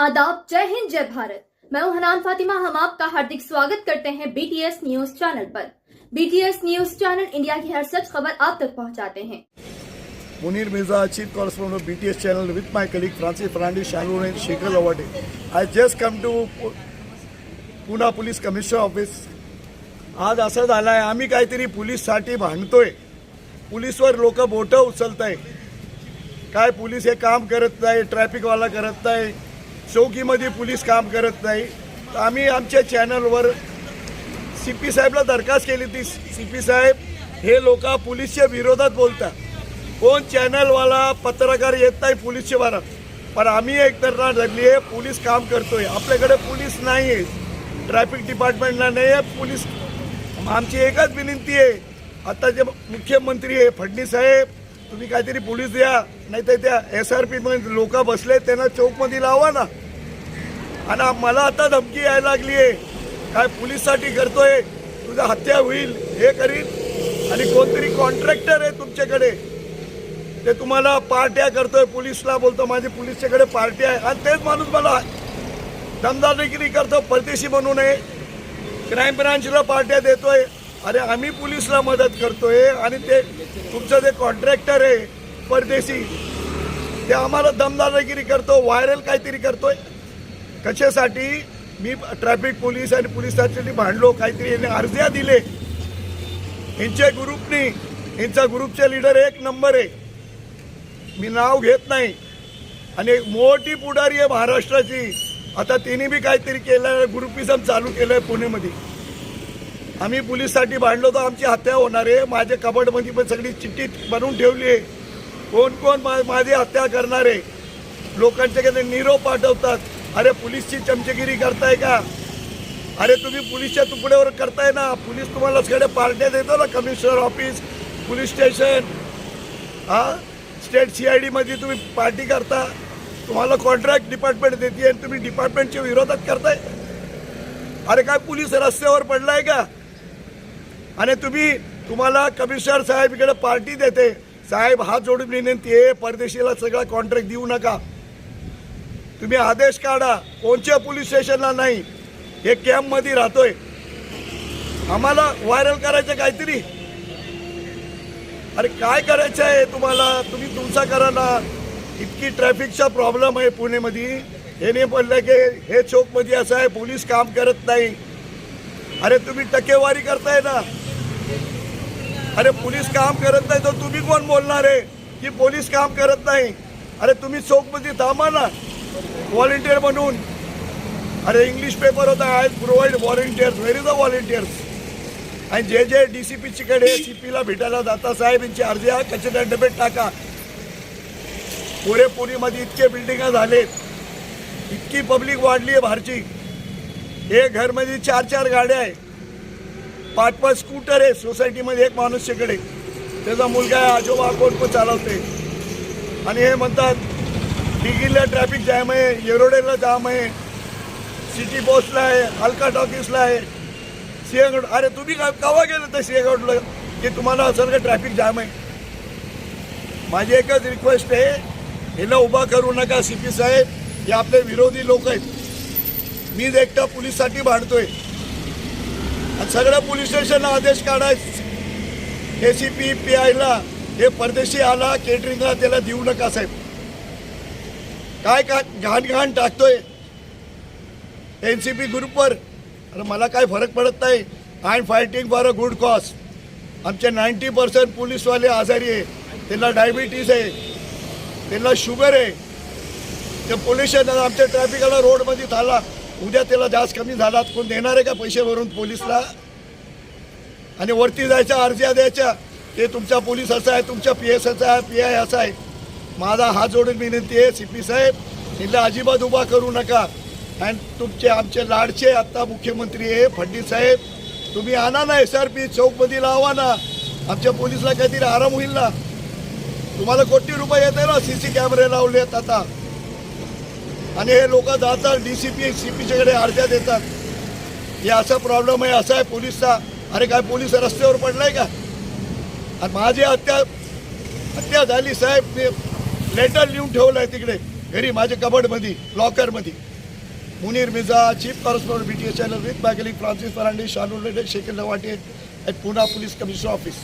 आदाब जय हिंद जय भारत। मैं हूँ हनान फातिमा। हम आपका हार्दिक स्वागत करते हैं बीटीएस न्यूज़ चैनल पर। बीटीएस न्यूज़ चैनल इंडिया की हर सच खबर आप तक पहुंचाते हैं। Chief Correspondent of BTS channel with my colleague Francis Fernandez, Shangur and Shekhar Lawade. I just come to Pu- Poona police commissioner office आज असं झालं आहे. आम्ही काहीतरी पोलीससाठी भांडतोय. पोलीसवर लोक बोटं उचलत आहे काय पोलीस हे काम करत नाही ट्रॅफिकवाला करत नाही. चौकीमध्ये पोलीस काम करत नाही. तर आम्ही आमच्या चॅनलवर सी पी साहेबला दरखास्त केली ती सी पी साहेब हे लोक पोलीसच्या विरोधात बोलतात. कोण चॅनलवाला पत्रकार येत नाही पोलीसच्या बारात पण आम्ही एक तर धरली आहे पोलीस काम करतोय. आपल्याकडे पोलीस नाही आहे ट्रॅफिक डिपार्टमेंटला नाही आहे पोलीस आमची एकच विनंती आहे. आता जे मुख्यमंत्री आहे फडणीसाहेब तुम्ही काहीतरी पोलीस द्या नाही तर त्या एस आर पी मध्ये लोक बसले त्यांना चौकमध्ये लावा ना. आणि मला आता धमकी यायला लागली आहे. काय पोलीससाठी करतोय? तुझा हत्या होईल हे करीन. आणि कोणतरी कॉन्ट्रॅक्टर आहे तुमच्याकडे. ते तुम्हाला पार्ट्या करतोय पोलीसला बोलतो माझे पोलीसच्याकडे पार्टी आहे. आणि तेच माणूस मला दमदारगिरी करतो परदेशी बनू नये. क्राईम ब्रांचला पार्ट्या देतोय. अरे आम्ही पोलीसला मदत करतोय आणि ते तुमचं जे कॉन्ट्रॅक्टर आहे परदेशी ते आम्हाला दमदारगिरी करतो व्हायरल काहीतरी करतोय. कशासाठी? मी ट्रॅफिक पोलीस आणि पोलिसांसाठी भांडलो काहीतरी यांनी अर्ज्या दिले. यांच्या ग्रुपनी यांचा ग्रुपचे लीडर एक नंबर आहे. मी नाव घेत नाही. आणि एक मोठी पुढारी आहे महाराष्ट्राची. आता तिने बी काहीतरी केलं ग्रुपिझम चालू केलं आहे पुणेमध्ये. आम्ही पोलीससाठी भांडलो तर आमची हत्या होणार आहे. माझ्या कबडमध्ये पण सगळी चिठ्ठी बनवून ठेवली आहे. कोण कोण मा माझी हत्या करणार आहे? लोकांच्याकडे निरोप पाठवतात. अरे पोलीसची चमचेगिरी करताय का? अरे तुम्ही पोलीसच्या तुकड्यावर करताय ना? पोलीस तुम्हाला सगळ्या पार्ट्या देतो ना कमिशनर ऑफिस पोलीस स्टेशन. हां? स्टेट सी आय डीमध्ये तुम्ही पार्टी करता. तुम्हाला कॉन्ट्रॅक्ट डिपार्टमेंट देते आणि तुम्ही डिपार्टमेंटच्या विरोधात करताय. अरे काय पोलीस रस्त्यावर पडलाय का? आणि तुम्ही तुम्हाला कमिशनर साहेब इकडे पार्टी देते. साहेब हात जोडून विनंती आहे परदेशीला सगळा कॉन्ट्रॅक्ट देऊ नका. तुम्ही आदेश काढा. कोणत्या पोलीस स्टेशनला नाही. हे कॅम्पमध्ये राहतोय. आम्हाला व्हायरल करायचं काहीतरी. अरे काय करायचं आहे तुम्हाला? तुम्ही तुमचा करा ना. इतकी ट्रॅफिकचा प्रॉब्लेम आहे पुणेमध्ये हे नाही बोललं की हे चौकमध्ये असं आहे पोलीस काम करत नाही. अरे तुम्ही टक्केवारी करताय ना. अरे पोलीस काम करत नाही तर तुम्ही कोण बोलणार आहे? की पोलीस काम करत नाही? अरे तुम्ही चौकमध्ये थांबा ना. व्हॉलेंटियर म्हणून. अरे इंग्लिश पेपर होता I provide volunteers very the volunteers आणि जे जे डी सी पीचीकडे सी पीला भेटायला जाता साहेब यांची अर्जी आहे कचऱ्या डबेत टाका. पुरेपुरीमध्ये इतके बिल्डिंग झालेत इतकी पब्लिक वाढली आहे बाहेरची. एक घरमध्ये चार चार गाड्या आहे. पाच पाच स्कूटर आहे. सोसायटीमध्ये एक माणूस माणूसच्याकडे त्याचा मुलगा आहे आजोबा कोण चालवते आणि हे म्हणतात डिगीला ट्रॅफिक जॅम आहे येरोडेला जाम आहे. सिटी पोस्टला आहे अलका टॉकीसला आहे. सिंहगड अरे तुम्ही का केव्हा गेलं तर सिंहगडला? की तुम्हाला सगळं ट्रॅफिक जाम आहे. माझी एकच रिक्वेस्ट आहे हिला उभा करू नका सी पी साहेब. हे आपले विरोधी लोक आहेत. मीच एकटा पोलीससाठी भांडतोय. आणि सगळ्या पोलीस स्टेशनला आदेश काढायच. ए सी पी पी आयला हे परदेशी आला केटरिंगला त्याला देऊ नका साहेब. काय का घाण घाण टाकतोय. एन सी पी ग्रुपवर अरे मला काय फरक पडत नाही. I am fighting for a good cause आमचे नाईन्टी पर्सेंट पोलीसवाले आजारी आहे. त्यांना डायबिटीज आहे. त्यांना शुगर आहे. ते पोल्युशन आमच्या ट्रॅफिकला रोडमध्ये झाला उद्या त्याला जास्त कमी झाला कोण देणार आहे का पैसे भरून पोलीसला? आणि वरती जायच्या अर्ज्या द्यायच्या ते तुमचा पोलीस असा आहे तुमच्या पी एस असा आहे पी आय असा आहे. माझा हात जोडून विनंती आहे सी पी साहेब तिला अजिबात उभा करू नका. आणि तुमचे आमचे लाडचे आत्ता मुख्यमंत्री आहे फडणीस साहेब तुम्ही आणा ना एस आर पी चौकमध्ये लावा ना. आमच्या पोलिसला काहीतरी आराम होईल ना. तुम्हाला कोटी रुपये येत आहे ना सी सी कॅमेरे लावले आहेत आता. आणि हे लोक जातात डी सी पी सी पीच्याकडे अर्ध्या देतात. हे असा प्रॉब्लेम आहे असा आहे पोलीसचा. अरे काय पोलीस रस्त्यावर पडलाय का? आणि माझी हत्या हत्या झाली साहेब. मी लेटर लिहून ठेवलं आहे तिकडे. घरी माझ्या कबडमध्ये लॉकरमध्ये. Munir Mirza chief correspondent B T S channel with my colleague Francis Fernandes Shanu Shekhar Lavate at Poona police commissioner office